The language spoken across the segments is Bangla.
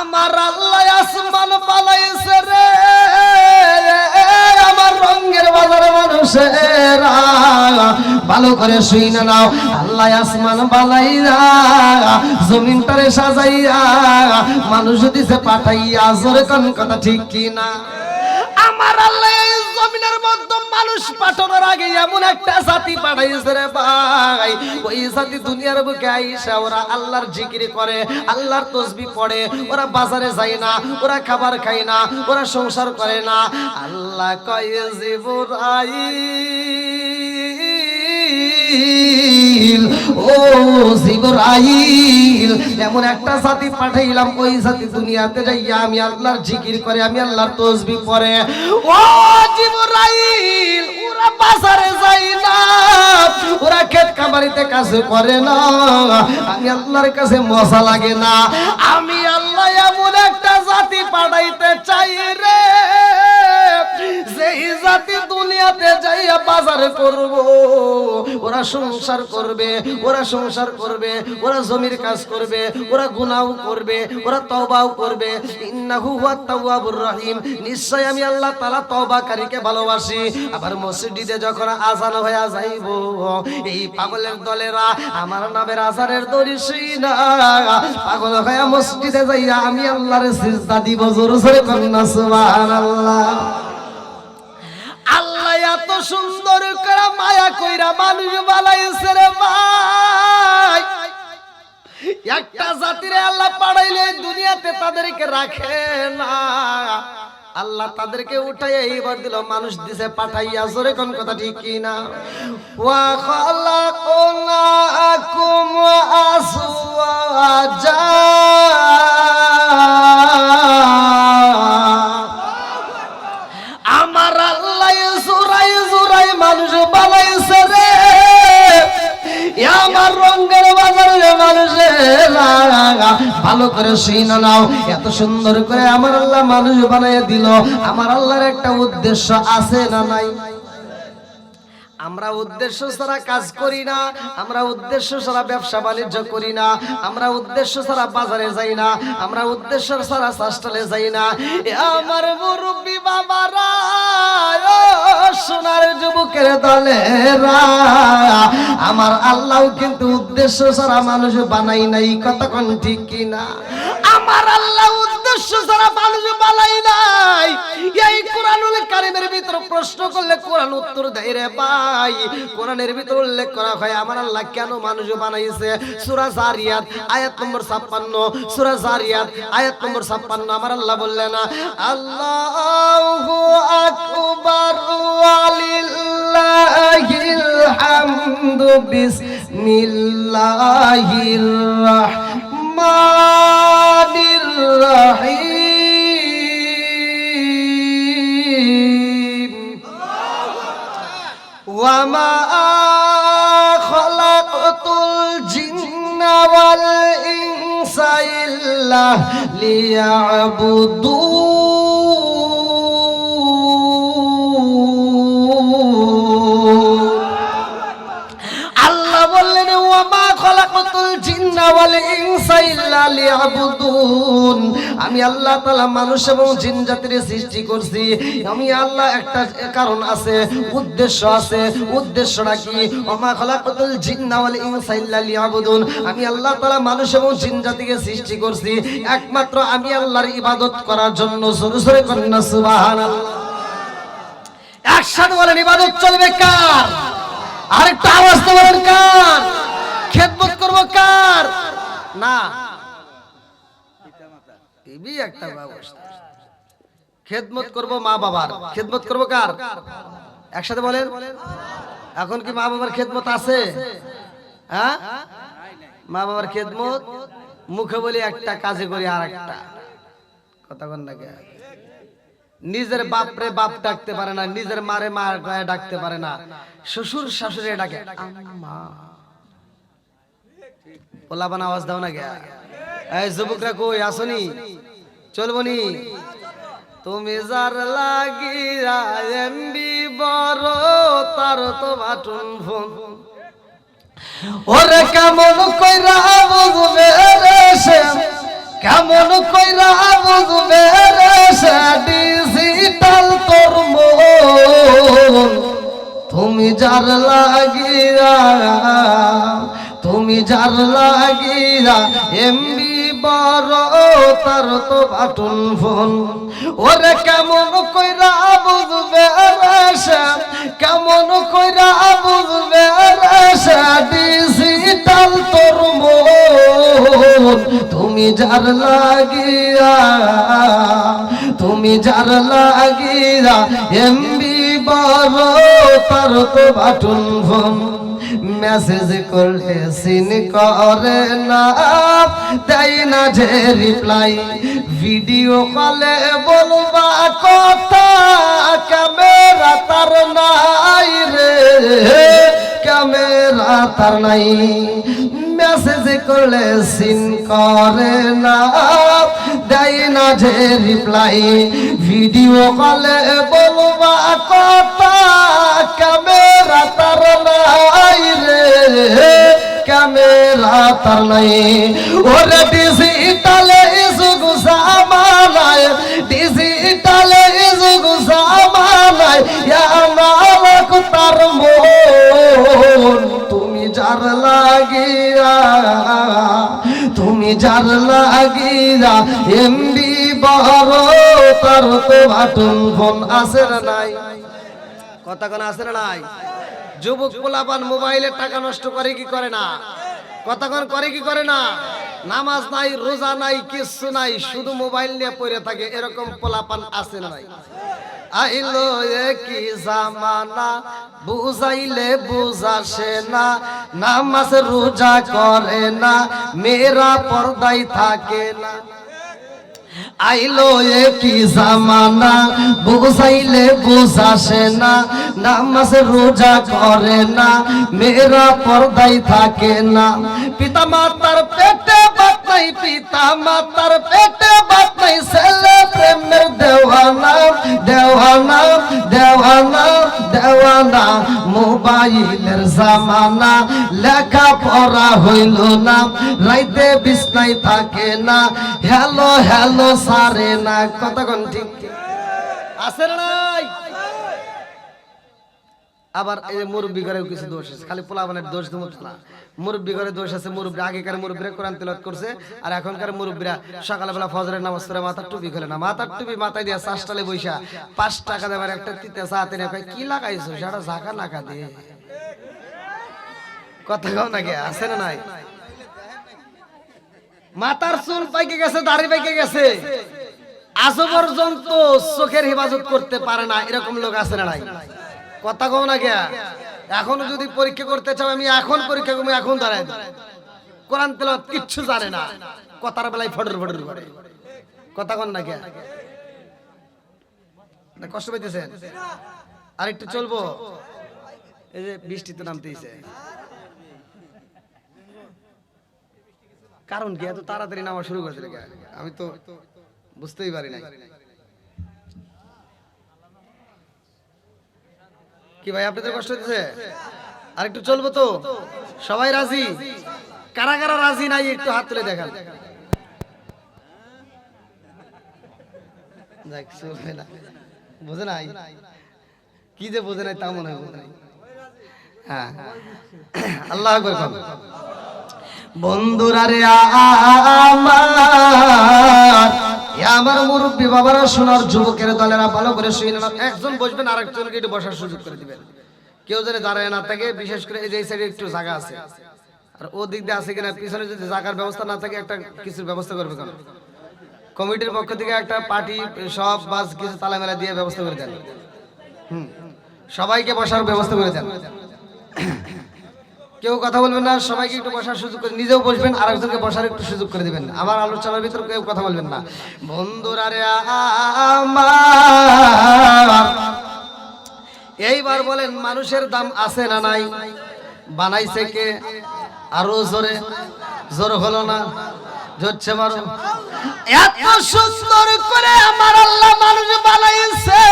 আমার আল্লাহ আসমান পালাইছে রে। আমার রঙের বাজার মানুষেরা, ভালো করে শুই না নাও। আল্লাহ আসমান বালাইয়া জমিন জমিনটারে সাজাইয়া, মানুষ দিছে পাঠাইয়া। জোরে কোন কথা ঠিক কি না আমার আল্লাহ জমিনের মধ্যে মানুষ পাঠানোর আগে এমন একটা জাতি পাঠাইছে রে ভাই। ওই জাতি দুনিয়ার বুকে আইসা ওরা আল্লাহর জিকির করে, আল্লাহর তসবি পড়ে, ওরা বাজারে যায় না, ওরা খাবার খায় না, ওরা সংসার করে না। আল্লাহ কয় জিবরাইল ও জিবরাইল। এমন একটা জাতি পাঠাইলাম, ওই জাতি দুনিয়াতে যাইয়া আমি আল্লাহর জিকির করে, আমি আল্লাহর তসবি পরে ও জিবরাইল ওরা বাজারে যাই না, ওরা ক্ষেত খামারিতে করে না। আমি আল্লাহর কাছে লাগে না। আমি আল্লাহ এমন একটা জাতি পাঠাইতে চাই রে, যেই জাতি দুনিয়াতে যাইয়া বাজার করব। ওরা সংসার করবে, ওরা সংসার করবে, ওরা জমির কাজ করবে, ওরা গুনাও করবে, ওরা তওবাও করবে। ইন্নাহু তাওয়াবুর রহিম। নিশ্চয় আমি আল্লাহ তাআলা তওবাকারীকে ভালোবাসি, আবার মসজিদে যখন আজান হয়ে যাইব, এই পাগলের দলেরা আমার নামের আজানের দড়ি না। পাগল হয়ে মসজিদে যাইয়া আমি আল্লাহর সিজদা দিব, জোর জোরে কন্যা, সুবহানাল্লাহ। আল্লাহ এত সুন্দর করে মায়া কইরা মানুষ বানাইছে রে ভাই। একটা জাতিরে আল্লাহ পাড়াইলে দুনিয়াতে তাদেরকে রাখে না। আল্লাহ তাদেরকে উঠাইয়া এইবার দিল, মানুষ দিছে পাঠাইয়া, জোরে কোন কথা ঠিক কি না ওয়া খালাকুনাকুম আসওয়াজা ভালো করে নাও। এত সুন্দর করে আমার আল্লাহ মানুষ দিল। আমার আল্লাহর একটা উদ্দেশ্য আছে না নাই? আমরা উদ্দেশ্য ছাড়া কাজ করি না। আমরা উদ্দেশ্য ছাড়া ব্যবসা বাণিজ্য করি না। আমরা উদ্দেশ্য ছাড়া বাজারে যাই না। আমরা উদ্দেশ্য ছাড়া যাই না। আমার মুরব্বী সোনার যুবকের দলেরা, আমার আল্লাহ কিন্তু উদ্দেশ্য সারা মানুষ বানাই নাই কতক্ষণ ঠিক কিনা? আমার আল্লাহ উদ্দেশ্য ছাড়া মানুষ বানাই নাই। এই কোরআনুল কারিমের ভিতর প্রশ্ন করলে কোরআন উত্তর দেয় রে ভাই। কোরআনের ভিতর উল্লেখ করা হয়, আমার আল্লাহ কেন মানুষ বানাইছে? সূরা জারিয়াত, আয়াত নম্বর 56 সূরা জারিয়াত, আয়াত নম্বর 56 আমার আল্লাহ বললেন, আল্লাহু আকবার ওয়ালিল্লাহিল হামদু বিসমিল্লাহির রাহমানির রহিম وما خلقت الجن والإنس إلا ليعبدون আল্লাহ বললেন ওয়ামা খলাকতুল জিন্না ওয়াল ইনসা ইল্লা লিয়াবুদুন আমি আল্লাহ তাআলা মানুষ এবং জিন জাতির সৃষ্টি করছি। আমি আল্লাহ একটা কারণ আছে, উদ্দেশ্য আছে। উদ্দেশ্যটা কি? ওয়ামা খলাকতুল জিন্না ওয়াল ইনসা ইল্লা লিয়াবুদুন। আমি আল্লাহ তাআলা মানুষ এবং জিন জাতিকে সৃষ্টি করছি। একমাত্র আমি আল্লাহর ইবাদত করার জন্য। সরু জোরে জোরে না, সুবহানাল্লাহ। একসাথে বলেন, ইবাদত চলবে কার? আরেকটা আওয়াজ তো বলেন কার? খেদমত করব কার? না। এবি একটা ব্যবস্থা। খেদমত করব মা বাবার। খেদমত করব কার? একসাথে বলেন। এখন কি মা বাবার খেদমত আছে? হ্যাঁ? মা বাবার খেদমত? মুখে বলি একটা কাজে করি আর একটা কথা কন না? নিজের বাপরে বাপ ডাকতে পারে না নিজের মারে মা গায়ে ডাকতে পারে না। শ্বশুর শাশুড়ি ডাকে আম্মা। পোলাপান আওয়াজ দাও না গে এই যুবকরা কই? আসনি? চলবনি তুমি যার লাগিয়া এমবি বড় তার তো বাটুন ফোন ওরে কেমন কইরা বুঝবে রে সে? কেমন কইরা বুঝবে রে সে? ডিজিটাল তোর মন। তুমি যার লাগিয়া তুমি যার লাগিয়া এমবি বড় তার তো ফোন ওরে কেমন কইরা বুঝবে কেমন কইরা বুঝবে ডিজিটাল তোর তুমি যার লাগিয়া, তুমি যার লাগিয়া, এমবি বড় তার তো বাটন ফোন মেসেজ করলে সিন করে না। দেয় না যে রিপ্লাই ভিডিও কলে বলবা, কথা ক্যামেরা তার নাই রে। ক্যামেরা তার নাই। মেসেজ করলে সিন করে না। দেয় না যে রিপ্লাই ভিডিও কলে বলবা, কথা ক্যামেরা তার নাই। ক্যামেরা তার নাই ওরে ডিজিটালে ইসুগু সামানায় ডিজিটালে ইসুগু সামানায় আমার তার মন, তুমি যার লাগিয়া, তুমি যার লাগিয়া এমবি বড় তার তো বাটন ফোন না নাই। কথা কোন না নাই? যুবক পোলাপান মোবাইলে টাকা নষ্ট করে কি করে না? কতক্ষণ করে কি করে না? নামাজ নাই, রোজা নাই, কিচ্ছু নাই, শুধু মোবাইল নিয়ে পড়ে থাকে, এরকম পোলাপান আছে নাই। আইলো কি জামানা, বুঝাইলে বুঝাসে না, নামাজ রোজা করে না, মেয়েরা পর্দায় থাকে না। আইলো কি জামানা বুঝাইলে বুঝাসে না, নামাজ রোজা করে না, মেয়েরা পর্দায় থাকে না। পিতা মাতার পেটে বাত নাই পিতা মাতার পেটে বাত নাই, ছেলে প্রেমের দেওয়ানা দেওয়ানা দেওয়ানা দেওয়ানা। মোবাইলের জামানা লেখা পড়া হইল না, রাইতে বিছনাই থাকে না। হ্যালো হ্যালো সারে না নাই? আবার এই মুরব্বী ঘরেও কিছু দোষ আছে, খালি পোলাবানের দোষ না। মুরব্বী ঘরে দোষ আছে, মুরব্বী আগেকার মুরব্বীরা কোরআন তেলাওয়াত করছে, আর এখনকার মুরব্বীরা সকালবেলা ফজরের নামাজ পড়ে মাথার টুপি খোলে না, মাথার টুপি মাথায় দিয়ে চাষটালে বৈশা পাঁচ টাকা দেবার একটা তিতে কি লাগাইছো? সেটা ঝাঁকা নাকা দিয়ে কথা কও নাকি আছে না নাই? মাথার চুল পাইকে গেছে, দাড়ি পাইকে গেছে। আজও পর্যন্ত চোখের হেফাজত করতে পারে না, এরকম লোক আছে না নাই? কথা কও না কে? এখনও যদি পরীক্ষা করতে চাও, আমি এখন পরীক্ষা করব এখন দাঁড়াই। কোরআন তেলাওয়াত কিচ্ছু জানে না। কথার বেলায় ফটর ফটর করে। কথা কন না কে? কষ্ট পাইতেছেন? আর একটু চলবো? এই যে বৃষ্টি তো নামতেইছে। কারণ কি? এত তাড়াতাড়ি নামা শুরু করেছিল? আমি তো বুঝতেই পারি নাই। কি ভাই আপনাদের কষ্ট হচ্ছে? আর একটু চলবো তো? সবাই রাজি? কারা কারা রাজি নাই একটু হাত তুলে দেখান। যাক, চলবে না। বোঝে নাই? কি যে বোঝে নাই তা মনে হয়। বোঝে নাই হ্যাঁ আল্লাহ। বন্ধুরা রে আমার আমার মুরব্বী বাবারা শোনার যুবকের দলেরা, ভালো করে শুনে না একজন বসবেন আর একজনকে একটু বসার সুযোগ করে দিবেন। কেউ যেন দাঁড়ায় না থাকে, বিশেষ করে এই যে সাইডে একটু জায়গা আছে। আর ও দিক দিয়ে আছে কিনা, পিছনে যদি জায়গার ব্যবস্থা না থাকে, একটা কিছুর ব্যবস্থা করবে কেন? কমিটির পক্ষ থেকে একটা পার্টি, সব বাস কিছু তালামেলা দিয়ে ব্যবস্থা করে দেন। হুম। সবাইকে বসার ব্যবস্থা করে দেন। কেউ কথা বলবেন না, সবাইকে একটু বসার সুযোগ করে, নিজেও বসবেন আর একজনকে বসার একটু সুযোগ করে দিবেন। আমার আলোচনার ভিতর কেউ কথা বলবেন না। বন্ধুরা রে এইবার বলেন মানুষের দাম আছে না নাই? বানাইছে কে? আরও জোরে, জোর হলো না? জোরছে মারো। এত সুন্দর করে আমার আল্লাহ মানুষ বানাইছে।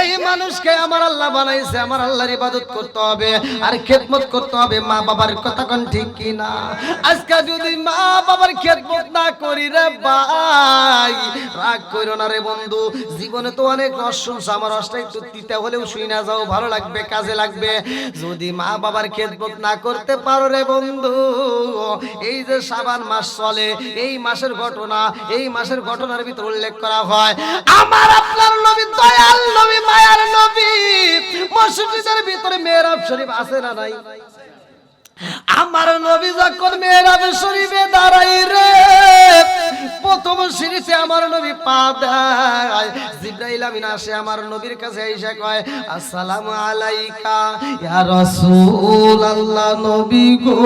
এই মানুষকে আমার আল্লাহ বানাইছে, আমার আল্লাহর ইবাদত করতে হবে, আর খেদমত করতে হবে, মা বাবার কথা ঠিক কি না? আজকে যদি মা বাবার খেদমত না করি রে ভাই, রাগ কইরো না রে বন্ধু, জীবনে তো অনেক রস আমার রসটা একটু হলেও শুই না যাও, ভালো লাগবে, কাজে লাগবে। যদি মা বাবার খেদমত না করতে পারো রে বন্ধু, এই যে সাবান মাস চলে, এই মাসের ঘটনা এই মাসের ঘটনার ভিতর উল্লেখ করা হয়, আমার আপনার নবী, দয়াল নবী, মায়ার নবী, মসজিদের ভিতরে মেয়েরাব শরীফ আছে না নাই? আমার নবী যখন মেয়েরাব শরীফে দাঁড়াই রে, প্রথম সিঁড়িতে আমার নবী পা দেয়। জিব্রাইল আমিন আসে আমার নবীর কাছে এসে কয়, আসসালামু আলাইকা, ইয়া রাসূল আল্লাহ নবী গো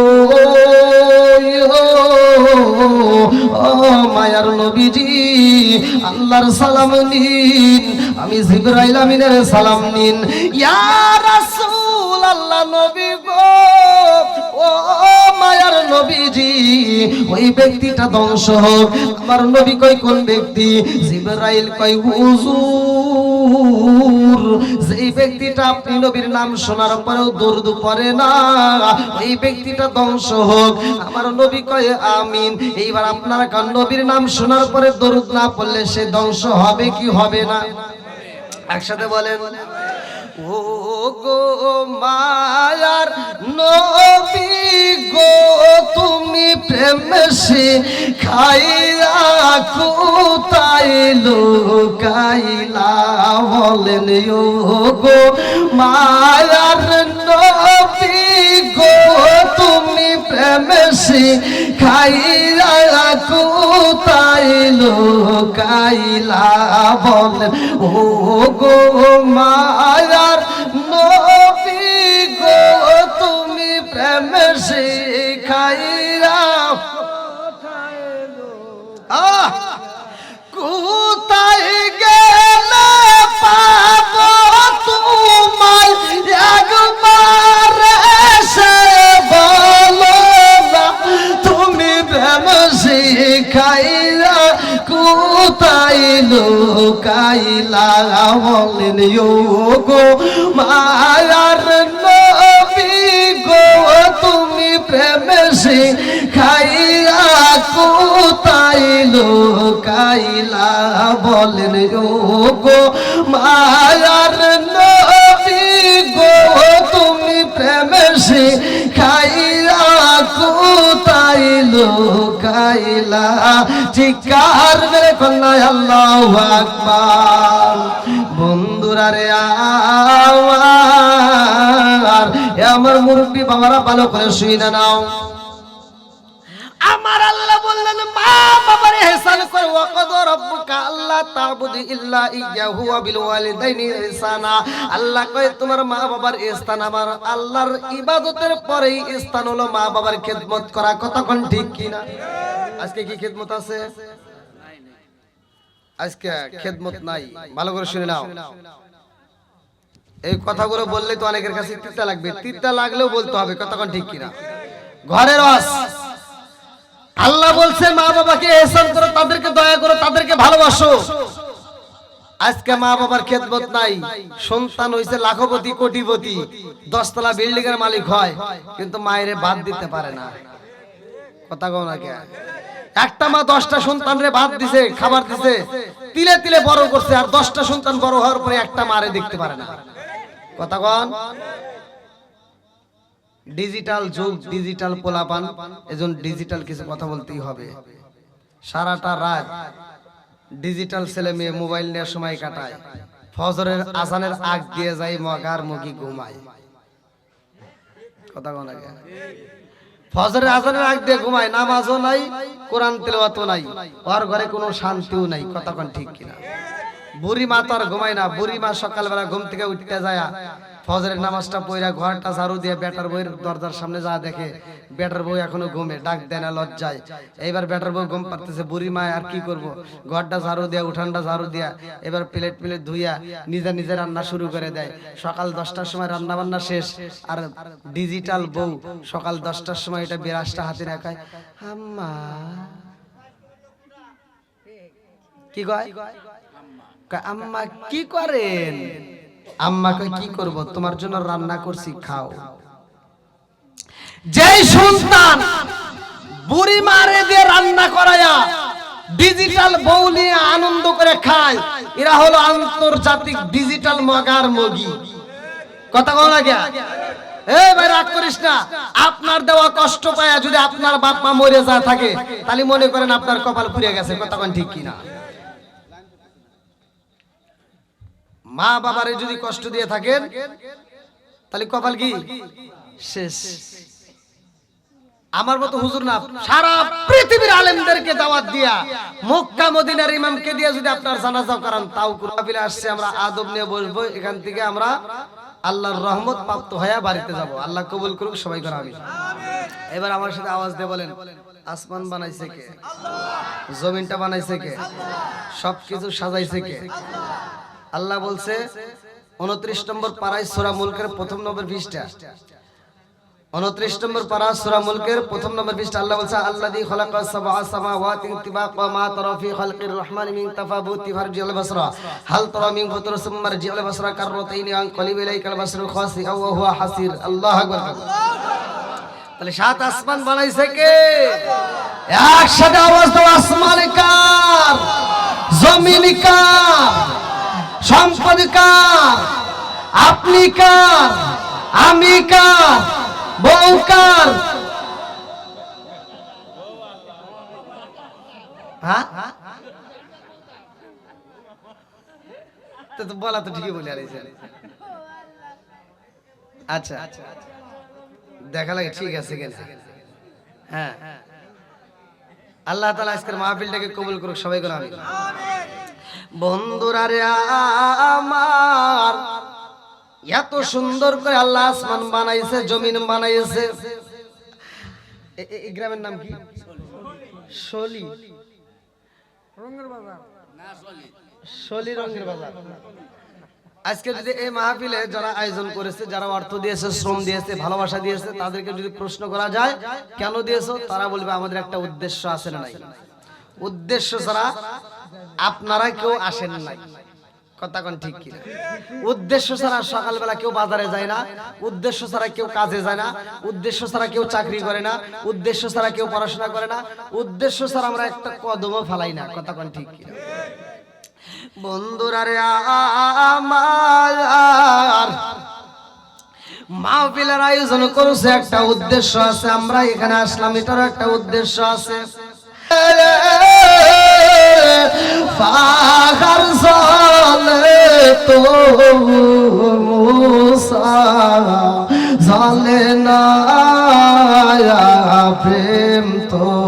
ও মায়ার নবীজি, আল্লাহর সালাম নিন, আমি জিব্রাইল আমিনের সালাম নিন। ইয়া রাসূল আল্লাহ নবী গো। ও মায়ার নবীজি, ওই ব্যক্তিটা ধ্বংস হোক। আমার নবী কই কোন ব্যক্তি? জিব্রাইল কই হুজুর। যেই ব্যক্তিটা আপনি নবীর নাম শোনার পরেও দরুদ পড়ে না, ওই ব্যক্তিটা ধ্বংস হোক। আমার নবী কয়, আমিন। এইবার আপনারা কান নবীর নাম শোনার পরে দরুদ না পড়লে সে ধ্বংস হবে কি হবে না? একসাথে বলেন। ও মায়ার নবী গো, তুমি প্রেম সে খাইয়া কোথায় লুকাইলা বলেন, ও গো মায়ার নবী গো, তুমি প্রেম সে খাইয়া কোথায় লুকাইলা বলেন, ও গো মায়ার নবী তুমি প্রেম শিখাইরা আহ, কোথায় গেলে পাব তোমায়? একবার এসে বলো না, তুমি প্রেম শিখাইরা কোথায় লোকাইলা? বলেন গো মায়ার তুমি প্রেম শিখাইরা কোথায় লোকাইলা? বলেন, ও গো মায়ার নবী গো, তুমি প্রেম শিখাইরা কোথায় লোকাইলা? চিকার মেরে কন্যায়, আল্লাহ আকবার। বন্ধুরা রে এ আমার মুরব্বী বাবারা ভালো করে না নাও। আমার আল্লাহ বললেন, মা বাবার ইহসান কর, ওয়াকাদ রাব্বুকা আল্লাহ তাবুদু ইল্লা ইয়াহু ওয়া বিল ওয়ালিদাইনি ইহসানা। আল্লাহ কয়, তোমার মা বাবার স্থান আমার, আল্লাহর ইবাদতের পরেই স্থান হলো মা বাবার খেদমত করা। কতক্ষণ ঠিক কিনা? আজকে কি খেদমত আছে? আজকে খেদমত নাই। ভালো করে শুনে নাও। এই কথাগুলো বললে তো অনেকের কাছে তিতা লাগবে। তিতা লাগলেও বলতে হবে কতক্ষণ ঠিক কিনা। ঘরের রস আল্লাহ বলছে, মা বাবাকে এহসান করো, তাদেরকে দয়া করো, তাদেরকে ভালোবাসো। আজকে মা বাবার খেদমত নাই। সন্তান হইছে লাখপতি, কোটিপতি। দশতলা বিল্ডিং এর মালিক হয়, কিন্তু মায়ের বাদ দিতে পারে না। কথা কও না কে? একটা মা দশটা সন্তান রে ভাত দিছে, খাবার দিছে, তিলে তিলে বড় করছে, আর দশটা সন্তান বড় হওয়ার পরে একটা মারে দেখতে পারে না। কথা কন ডিজিটাল যুগ ডিজিটাল পোলাপান এজন ডিজিটাল কিছু কথা বলতেই হবে। সারাটা রাত ডিজিটাল ছেলে মেয়ে মোবাইল নিয়ে সময় কাটায়। ফজরের আজানের আগ দিয়ে যায়, মগার মুগি ঘুমায়। কথা কোন আগে? ফজরের আজানের আগ দিয়ে ঘুমায়, নামাজও নাই, কোরআন তেলাওয়াতও নাই, ওর ঘরে কোনো শান্তিও নাই কথা কোন ঠিক কিনা? বুড়ি মা তো আর ঘুমায় না বুড়ি মা সকালবেলা ঘুম থেকে উঠতে যায়। ফজরের নামাজটা পইরা ঘরটা ঝাড়ু দিয়ে বেটার বইয়ের দরজার সামনে যা দেখে বেটার বউ এখনও ঘুমে ডাক দেয় না লজ্জায়। এইবার বেটার বউ ঘুম পারতেছে বুড়ি মা আর কি করব? ঘরটা ঝাড়ু দিয়া উঠানটা ঝাড়ু দিয়া এবার প্লেট প্লেট ধুইয়া নিজে নিজে রান্না শুরু করে দেয়। সকাল দশটার সময় রান্না বান্না শেষ আর ডিজিটাল বউ সকাল দশটার সময় এটা বিরাজটা হাতে রাখায় আম্মা। কি কয়, আম্মা কি করেন? আম্মা কয় কি করব? তোমার জন্য রান্না করছি, খাও। যেই সন্তান বুড়ি মারে দিয়ে রান্না করায়া ডিজিটাল বউ নিয়ে আনন্দ করে খায়, এরা হলো আন্তর্জাতিক ডিজিটাল মগার মগি। কথা কও না গিয়া এ ভাই, রাগ করিস না। আপনার দেওয়া কষ্ট পায়া যদি আপনার বাপ মা মরে যা থাকে, তাহলে মনে করেন আপনার কপাল পুড়ে গেছে, কথা ঠিক কিনা? মা বাবারে যদি কষ্ট দিয়ে থাকেন, তাহলে কপাল কি? শেষ। আমার মতো হুজুর না, সারা পৃথিবীর আলেমদেরকে দাওয়াত দিয়া, মক্কা, মদিনার ইমামকে দিয়ে যদি আপনার জানাজা করান, তাও কুরাবিলে আসছে, আমরা আদব নিয়ে বসবো, এখান থেকে আমরা আল্লাহর রহমত প্রাপ্ত হয়ে বাড়িতে যাব। আল্লাহ কবুল করুক, সবাই করে আমি এবার আমার সাথে আওয়াজ দিয়ে বলেন, আসমান বানাইছে কে? জমিনটা বানাইছে কে? সবকিছু সাজাইছে কে? আল্লাহ বলছে, উনত্রিশ নম্বর পাড়ায় সোরা মুলকের প্রথম নম্বর পৃষ্ঠা। উনত্রিশ নম্বর সূরা মুলকের প্রথম নম্বর আল্লাহ বলছে খালকির রহমানি হাসির। আল্লাহু সাত আসমান একসাথে সম্পদ কার? আপনি কার? আমি কার? বউ কার? হ্যাঁ? তো বলা তো ঠিকই বলে আর আচ্ছা। দেখা লাগে, ঠিক আছে হ্যাঁ। আল্লাহ তালা আজকের মাহফিলটাকে কবুল করুক, সবাই করে বন্ধুরা রে আমার। এত সুন্দর করে আল্লাহ আসমান বানাইছে, জমিন বানাইছে। এই গ্রামের নাম কি? শলি। শলি রঙের বাজার। আজকে যদি এই মাহফিলে যারা আয়োজন করেছে, যারা অর্থ দিয়েছে, শ্রম দিয়েছে, ভালোবাসা দিয়েছে, তাদেরকে যদি প্রশ্ন করা যায়, কেন দিয়েছ? তারা বলবে, আমাদের একটা উদ্দেশ্য আছে না নাই। উদ্দেশ্য ছাড়া আপনারা কেউ আসেন নাই। কথা কোন ঠিক কি উদ্দেশ্য ছাড়া সকালবেলা কেউ বাজারে যায় না, উদ্দেশ্য ছাড়া কেউ কাজে যায় না, উদ্দেশ্য ছাড়া কেউ চাকরি করে না, উদ্দেশ্য ছাড়া কেউ পড়াশোনা করে না, উদ্দেশ্য ছাড়া আমরা একটা কদমও ফালাই না, কথা কোন ঠিক কি বন্ধুরা রে আমার মাহফিলের আয়োজন করছে একটা উদ্দেশ্য আছে, আমরা এখানে আসলাম, এটারও একটা উদ্দেশ্য আছে। পাহাড় জলে তো মুসা জলে না প্রেম তো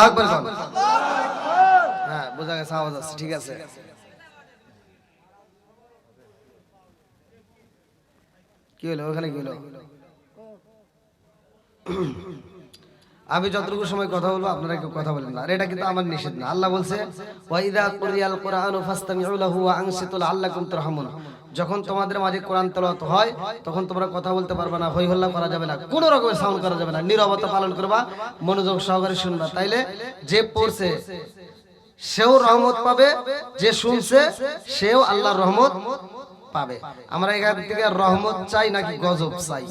আল্লাহ আকবার বল। হ্যাঁ বোঝা গেছে আওয়াজ আছে ঠিক আছে। কি হলো ওখানে কি হলো? আমি যতটুকু সময় কথা বলব আপনারা কেউ কথা বলেন না। আর এটা কিন্তু আমার নিষেধ না। আল্লাহ বলছে ওয়াইদা কুরিয়াল কোরআন ফাস্তামিউ লাহু ওয়া আনসিতু লাআল্লাকুম তুরহামুন। যখন তোমাদের মাঝে কোরআন তলত হয়, তখন তোমরা কথা বলতে পারবে না হই হল্লা করা যাবে না, কোনো রকমের সাউন্ড করা যাবে না, নিরবতা পালন করবা, মনোযোগ সহকারে শুনবা। তাইলে যে পড়ছে, সেও রহমত পাবে, যে শুনছে, সেও আল্লাহর রহমত পাবে। আমরা এখান থেকে রহমত চাই নাকি গজব চাই?